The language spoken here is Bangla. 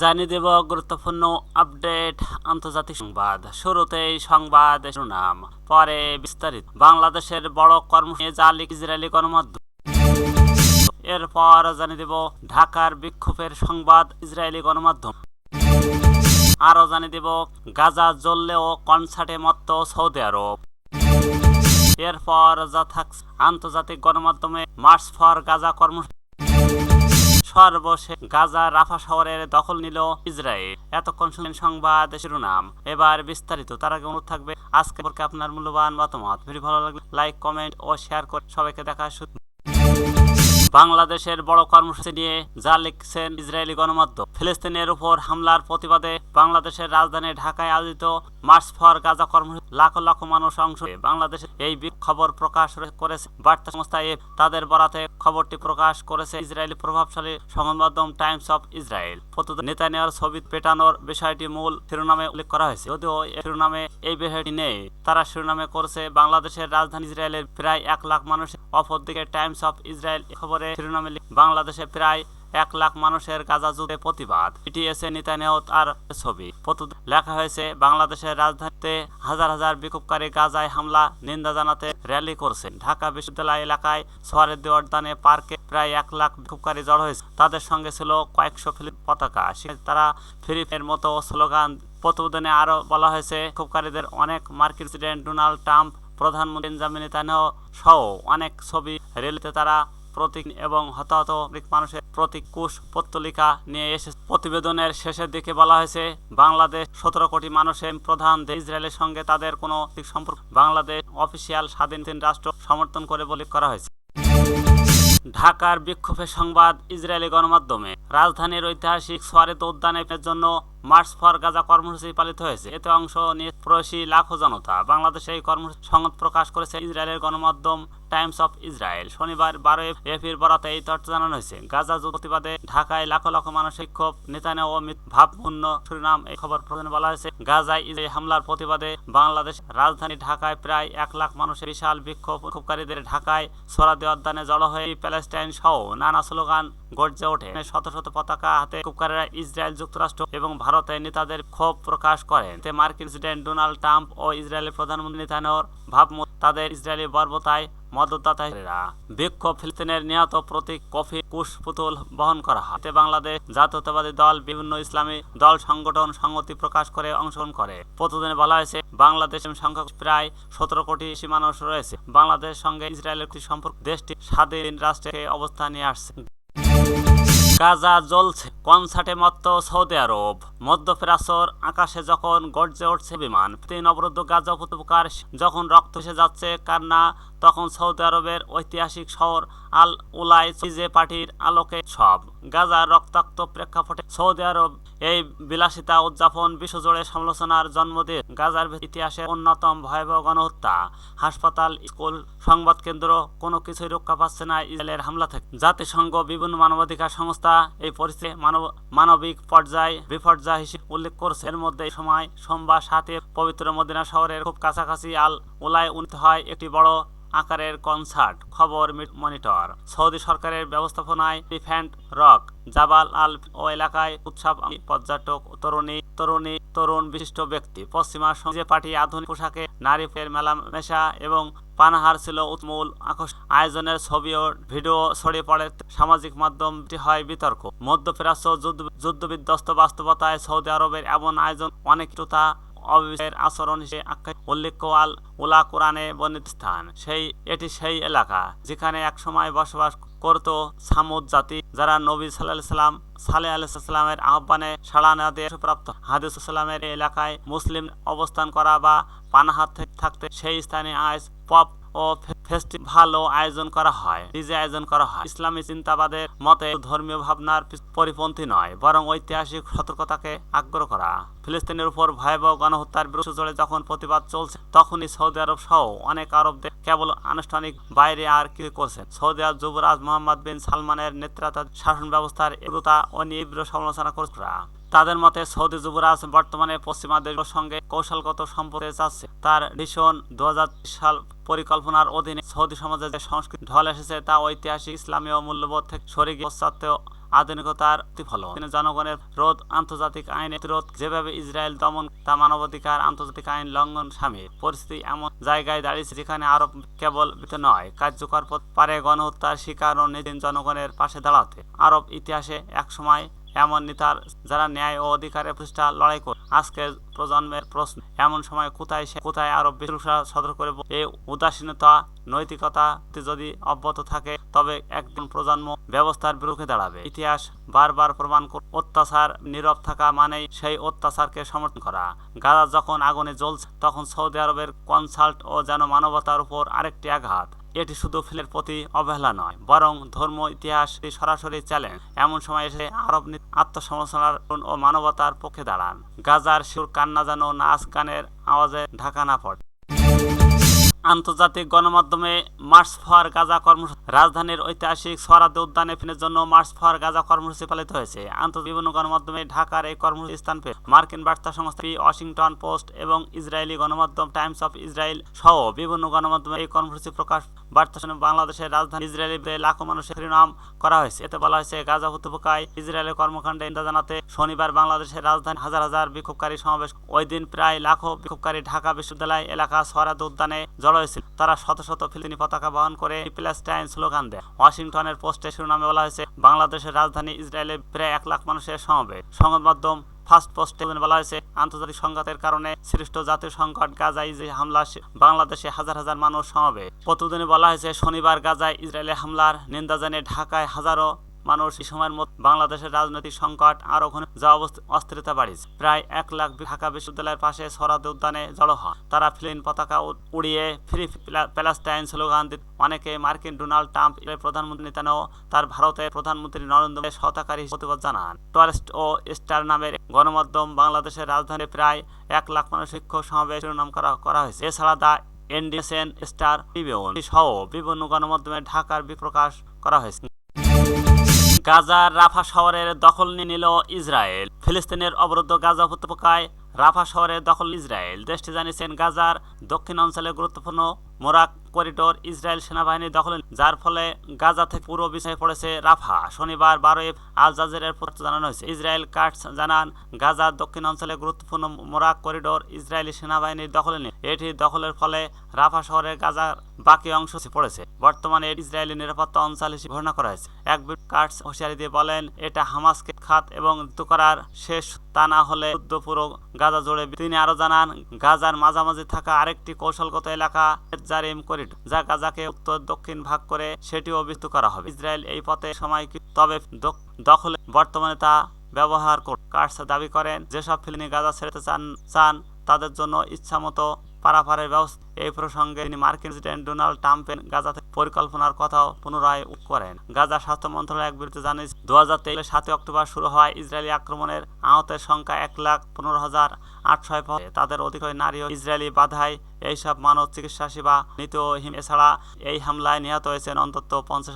জানিয়ে দেব গুরুত্বপূর্ণ আপডেট আন্তর্জাতিক সংবাদ। শুরুতেই সংবাদ শিরোনাম, পরে বিস্তারিত। বাংলাদেশের বড় কর্মসূচি জালি ইসরায়েলি গণমাধ্যম। এরপর জানিয়ে দেব ঢাকার বিক্ষোভের সংবাদ ইসরায়েলি গণমাধ্যম। আরও জানিয়ে দেব গাজা জ্বললেও কনসার্টে মত্ত সৌদি আরব। এরপর যা থাকছে আন্তর্জাতিক গণমাধ্যমে মার্চ ফর গাজা কর্মসূচি। সর্বশেষ গাজা রাফা শহরের দখল নিল ইসরায়েল। এতক্ষণ শুনলেন সংবাদ শিরোনাম। এবার বিস্তারিত, তার আগে অনুরোধ থাকবে আজকে আপনার মূল্যবান মতামত। ভিডিও ভালো লাগলে লাইক, কমেন্ট ও শেয়ার করে সবাইকে দেখা বাংলাদেশের বড় কর্মসূচি নিয়ে যা লিখছেন ইসরায়েলি গণমাধ্যম, ফিলিস্তিনের উপর হামলার প্রতিবাদে বাংলাদেশের রাজধানী ঢাকায় আয়োজিত মার্চ ফর গাজা কর্মসূচি, লাখ লাখ মানুষ অংশ নিয়ে বাংলাদেশের এই খবর প্রকাশ করেছে। বার্তা সংস্থা এফ তাদের বরাতে খবরটি প্রকাশ করেছে ইসরায়েলি প্রভাবশালী সংবাদ মাধ্যম টাইমস অফ ইসরায়েল। প্রতিদিন নেতানিয়ার ছবি পেটানোর বিষয়টি মূল শিরোনামে উল্লেখ করা হয়েছে। যদিও শিরোনামে এই বিষয়টি নেই, তারা শিরোনামে করেছে, বাংলাদেশের রাজধানী ইসরায়েলের প্রায় এক লাখ মানুষ অপরদিকে টাইমস অফ ইসরায়েল এ খবরে শিরোনামে বাংলাদেশে প্রায় এক লাখ মানুষের গাজা যুদ্ধে প্রতিবাদ। পিটিএসএ নেতানিয়াহু আর ছবি। লেখা হয়েছে, বাংলাদেশের রাজধানীতে হাজার হাজার বিক্ষোভকারী গাজায় হামলা, নিন্দা জানাতে র্যালি করছেন। ঢাকা বিশ্ববিদ্যালয় এলাকায় সোয়ারের দেওয়ারদানে পার্কে প্রায় এক লাখ বিক্ষোভকারী জড়ো হয়েছে। তাদের সঙ্গে ছিল কয়েকশো ফিলিপ পতাকা। তারা ফিলিপের মতো স্লোগান প্রতিবেদনে আরও বলা হয়েছে, বিক্ষোভকারীদের অনেক মার্কিন প্রেসিডেন্ট ডোনাল্ড ট্রাম্প, প্রধানমন্ত্রী বেঞ্জামিন নেতানিয়াহু সহ অনেক ছবি রেলিতে তারা প্রতীক এবং হতাহত মানুষের প্রতীক কুশ পত্তলিকা নিয়ে এসে প্রতিবেদনের শেষের দিকে বলা হয়েছে, বাংলাদেশ সতেরো কোটি মানুষের প্রধান ইসরায়েলের সঙ্গে তাদের কোনো সম্পর্ক। বাংলাদেশ অফিসিয়াল স্বাধীন রাষ্ট্র সমর্থন করে বলে করা হয়েছে। ঢাকার বিক্ষোভের সংবাদ ইসরায়েলি গণমাধ্যমে। রাজধানীর ঐতিহাসিক সোয়ারেত উদ্যানের জন্য মার্চ ফর গাজা কর্মসূচি পালিত হয়েছে। এতে অংশ নিয়ে প্রবাসী লাখো জনতা। বাংলাদেশে এই কর্মসূচি সংবাদ প্রকাশ করেছে ইসরায়েলের গণমাধ্যম টাইমস অফ ইসরায়েল। শনিবার বারো এফির বরাতে এই তথ্য জানানো হয়েছে। গাজা প্রতিবাদে ঢাকায় লাখো লাখো মানুষ বিক্ষোভ নেতানে ও ভাবপূর্ণ শিরোনাম এই খবর প্রদানে বলা হয়েছে। গাজায় ইসরায়েলি হামলার প্রতিবাদে বাংলাদেশ রাজধানী ঢাকায় প্রায় এক লাখ মানুষের বিশাল বিক্ষোভ। বিক্ষোভকারীদের ঢাকায় সোরাদি উদ্যানে জড়ো হয়ে প্যালেস্টাইন সহ নানা স্লোগান গর্জে ওঠে। শত শত পতাকা হাতে বিক্ষোভকারীরা ইসরায়েল যুক্তরাষ্ট্র এবং ভারতে নেতাদের ক্ষোভ প্রকাশ করেন। এতে মার্কিন প্রেসিডেন্ট ডোনাল্ড ট্রাম্প ও ইসরায়েলের প্রধানমন্ত্রী নেতানোর ভাবমূর্তি তাদের ইসরায়েলি বর্বতায় মদতদাতারা বিক্ষোভ ফিলিস্তিনের নিহত প্রতীক কফি কুশ পুতুল বহন করা হয়। এতে বাংলাদেশ জাতীয়তাবাদী দল, বিভিন্ন ইসলামী দল, সংগঠন সংগতি প্রকাশ করে অংশগ্রহণ করে। প্রতিদিনে বলা হয়েছে, বাংলাদেশের সংখ্যক প্রায় সতেরো কোটি মানুষ রয়েছে। বাংলাদেশের সঙ্গে ইসরায়েলের একটি সম্পর্ক দেশটি স্বাধীন রাষ্ট্রে অবস্থান নিয়ে আসছে। গাজা জ্বলছে। কনসার্টে মত্ত সৌদি আরব। মধ্যপ্রাচ্যর আকাশে যখন গর্জে উঠছে বিমান, তিন অবরুদ্ধ গাজা উপত্যকার যখন রক্ত এসে যাচ্ছে কান্না, তখন সৌদি আরবের ঐতিহাসিক শহর আল উলাই চিজে পার্টির আলোকে সব গাজার রক্তাক্ত প্রেক্ষাপটে সৌদি আরব এই বিলাসিতা উদযাপন বিশ্বজুড়ে সমালোচনার জন্ম দিয়ে গাজার ইতিহাসে অন্যতম ভয়াবহ গণহত্যা। হাসপাতাল, স্কুল সংবাদ কেন্দ্র কোনো কিছুই রক্ষা পাচ্ছে না ইসরায়েলের হামলা থেকে। জাতিসংঘ বিভিন্ন মানবাধিকার সংস্থা এই পরিস্থিতি মানব, মানবিক পর্যায়ে বিপর্যয় হিসেবে উল্লেখ করছে এর মধ্যে সময় সোমবার সাথে পবিত্র মদিনা শহরের খুব কাছাকাছি আল উলায় উন্নীত হয় একটি বড় আকারের কনসার্ট, খবর মনিটর। সৌদি সরকারের ব্যবস্থাপনায় ডিফেন্ট রক, জাবাল আল ও এলাকায় উৎসব পর্যটক, তরুণী তরুণী, তরুণ বিশিষ্ট ব্যক্তি, পশ্চিমা সঙ্গে পার্টি আধুনিক পোশাকে নারী মেলামেশা এবং পানাহার ছিল উৎমূল আকর্ষণ আয়োজনের ছবি ও ভিডিও ছড়িয়ে পড়ে। সামাজিক মাধ্যমটি হয় বিতর্ক। মধ্যপ্রাচ্য যুদ্ধ যুদ্ধবিধ্বস্ত বাস্তবতায় সৌদি আরবের এমন আয়োজন অনেক তা অবিশ্বের আচরণ হিসেবে আখ্যা উল্লেখ্য আল উলা কোরআনে বর্ণিত স্থান। সেই এটি সেই এলাকা যেখানে একসময় বসবাস করত। সামুদ জাতি যারা নবী সাল্লাহ সাল্লাম সালে আলাইসাল্লামের আহ্বানে সাড়া না দিয়ে প্রাপ্ত। হাদিস সাল্লামের এলাকায় মুসলিম অবস্থান করা বা পানাহাত থাকতে, সেই স্থানে আজ পপ ও ফেস্টিভালও আয়োজন করা হয় ডিজে আয়োজন করা হয়। ইসলামী চিন্তাবাদের মতে, ধর্মীয় ভাবনার পরিপন্থী নয়, বরং ঐতিহাসিক সতর্কতাকে আগ্রহ করা। ফিলিস্তিনের উপর ভয়াবহ গণহত্যার বিরুদ্ধে জোরে যখন প্রতিবাদ চলছে, তখনই সৌদি আরব সহ অনেক আরব কেবল আনুষ্ঠানিক বাইরে আর কি করছেন সৌদি আরব যুবরাজ মোহাম্মদ বিন সালমানের নেতৃত্বাধীন শাসন ব্যবস্থার এগুতা ও তীব্র সমালোচনা করছে তাদের মতে সৌদি যুবরাজ বর্তমানে পশ্চিমা দেশের সঙ্গে কৌশলগত সম্পর্কে যাচ্ছে। তার ডিসন দু সাল পরিকল্পনার অধীনে সৌদি সমাজে যে সংস্কৃতি ঢল এসেছে, তা ঐতিহাসিক ইসলামীয় মূল্যবোধ থেকে সরে গিয়ে পাশ্চাত্য আধুনিকতার প্রতিফলন। তিনি জনগণের রোধ, আন্তর্জাতিক আইনে রোধ যেভাবে ইসরায়েল দমন, তা মানবাধিকার, আন্তর্জাতিক আইন লঙ্ঘন সামিল। পরিস্থিতি এমন জায়গায় দাঁড়িয়েছে যেখানে আরব কেবল নয়, কার্যকর পারে গণহত্যার শিকার ও নিদিন জনগণের পাশে দাঁড়াতে। আরব ইতিহাসে একসময় এমন নেতার যারা ন্যায় ও অধিকারের প্রতিষ্ঠা লড়াই করে। আজকের প্রজন্মের প্রশ্ন, এমন সময় কোথায় সে, কোথায় আরও বিশ্লেষা সদর করে এই উদাসীনতা, নৈতিকতা যদি অব্যাহত থাকে, তবে একজন প্রজন্ম ব্যবস্থার বিরুদ্ধে দাঁড়াবে। ইতিহাস বারবার প্রমাণ অত্যাচার, নীরব থাকা মানেই সেই অত্যাচারকে সমর্থন করা। গাজা যখন আগুনে জ্বলছে, তখন সৌদি আরবের কনসাল্ট ও যেন মানবতার উপর আরেকটি আঘাত। এটি শুধু ফিলের প্রতি অবহেলা নয়, বরং ধর্ম, ইতিহাস সরাসরি চ্যালেঞ্জ। এমন সময় এসে আরব আত্মসমালোচনার ও মানবতার পক্ষে দাঁড়ান। গাজার সুর কান্না যেন নাচ গানের আওয়াজে ঢাকা না পড়ে। আন্তর্জাতিক গণমাধ্যমে মার্চ ফর গাজা কর্মসূচি। রাজধানীর ঐতিহাসিক সরাদে উদ্যানে ফিনের জন্য মার্চ ফর গাজা কর্মসূচি পালিত হয়েছে। আন্তর্জাতিক বিভিন্ন গণমাধ্যমে ঢাকার এই কর্মসূচি স্থান পেয়ে মার্কিন বার্তা সংস্থা ওয়াশিংটন পোস্ট এবং ইসরায়েলি গণমাধ্যম টাইমস অফ ইসরায়েল সহ বিভিন্ন গণমাধ্যমে এই কর্মসূচি প্রকাশ। বার্তা শুনে বাংলাদেশের রাজধানী ইসরায়েলিতে লাখো মানুষের নাম করা হয়েছে। এতে বলা হয়েছে, গাজা উপত্যকায় ইসরায়েলের কর্মকাণ্ডে নিন্দা জানাতে শনিবার বাংলাদেশের রাজধানী হাজার হাজার বিক্ষোভকারী সমাবেশ। ওই দিন প্রায় লাখো বিক্ষোভকারী ঢাকা বিশ্ববিদ্যালয় এলাকা সরাদ উদ্যানে জড়ো হয়েছিল। তারা শত শত ফিলিস্তিনি পতাকা বহন করে প্যালেস্টাইন স্লোগান দেয়। ওয়াশিংটনের পোস্টে শিরোনামে বলা হয়েছে, বাংলাদেশের রাজধানী ইসরায়েলে প্রায় এক লাখ মানুষের সমাবেশ সংবাদ মাধ্যম ফার্স্ট পোস্টে বলা হয়েছে, আন্তর্জাতিক সংঘাতের কারণে সৃষ্ট জাতীয় সংকট গাজায় যে হামলা বাংলাদেশে হাজার হাজার মানুষ সমাবে প্রতিদিনে বলা হয়েছে, শনিবার গাজায় ইসরায়েলের হামলার নিন্দা জানিয়ে ঢাকায় হাজারো মানুষ এই সময়ের মধ্যে বাংলাদেশের রাজনৈতিক সংকট আরও ঘন যা অবস্থ- অস্থিরতা বাড়িয়েছে। প্রায় এক লাখ ঢাকা বিশ্ববিদ্যালয়ের পাশে সরাদ উদ্যানে জড়ো হয় তারা ফিলিন পতাকা উড়িয়ে ফ্রি প্যালা- প্যালেস্টাইন স্লোগান দিত। অনেকে মার্কিন ডোনাল্ড ট্রাম্প প্রধানমন্ত্রী নেতানো তার ভারতের প্রধানমন্ত্রী নরেন্দ্র মোদী সহকারী প্রতিবাদ জানান। টুরিস্ট ও স্টার নামের গণমাধ্যম বাংলাদেশের রাজধানী প্রায় এক লাখ মানুষ শিক্ষক সমাবেশ শিরোনাম করা করা হয়েছে। এছাড়া দা এনডিএসএন স্টার ট্রিবিউন সহ বিভিন্ন গণমাধ্যমে ঢাকার বিপ্রকাশ করা হয়েছে। গাজার রাফা শহরের দখল নিয়ে নিল ইসরায়েল। ফিলিস্তিনের অবরুদ্ধ গাজা উপত্যকায় রাফা শহরের দখল ইসরায়েল। দেশটি জানিয়েছেন, গাজার দক্ষিণ অঞ্চলে গুরুত্বপূর্ণ মোরাক করিডোর ইসরায়েল সেনাবাহিনী দখলে যার ফলে গাজা থেকে পুরো বিষয় পড়েছে রাফা। শনিবার বারোই আল জাজিরের পত্র জানানো হয়েছে। ইসরায়েল কার্টস জানান গাজার দক্ষিণ অঞ্চলে গুরুত্বপূর্ণ মোরাক করিডোর ইসরায়েলি সেনাবাহিনীর দখলে নিয়ে এটি দখলের ফলে রাফা শহরের গাজার বাকি অংশ পড়েছে। বর্তমানে ইসরায়েলি নিরাপত্তা অঞ্চল হিসেবে ঘোষণা করা হয়েছে। এক কার্টস হুঁশিয়ারি দিয়ে বলেন, এটা হামাসকে খাত এবং যুদ্ধ করার শেষ তা না হলে যুদ্ধ পুরো গাজা জুড়ে তিনি আরও জানান, গাজার মাঝামাঝি থাকা আরেকটি কৌশলগত এলাকা জারিম করিডোর যা গাজাকে উত্তর দক্ষিণ ভাগ করে সেটি করা হবে। ইসরায়েল এই পথে সময় তবে দখল বর্তমানে তা ব্যবহার করে কার্স দাবি করেন? যেসব ফিলিনি গাজা ছেড়েতে চান চান, তাদের জন্য ইচ্ছামতো পারাপারের ব্যবস্থা, এই প্রসঙ্গে তিনি মার্কিন প্রেসিডেন্ট ডোনাল্ড ট্রাম্পের গাজা থেকে পরিকল্পনার কথাও পুনরায় করেন। গাজা স্বাস্থ্য মন্ত্রণালয় এক বিরুদ্ধে জানিয়েছে দু হাজার তেইশ সাতই অক্টোবর শুরু হয় ইসরায়েলি আক্রমণের। আহতের সংখ্যা এক লাখ পনেরো হাজার আটশো তাদের অধিক নারী ও ইসরায়েলি বাধায় এইসব মানব চিকিৎসা সেবা, নিত হিম। এছাড়া এই হামলায় নিহত হয়েছেন অন্তত পঞ্চাশ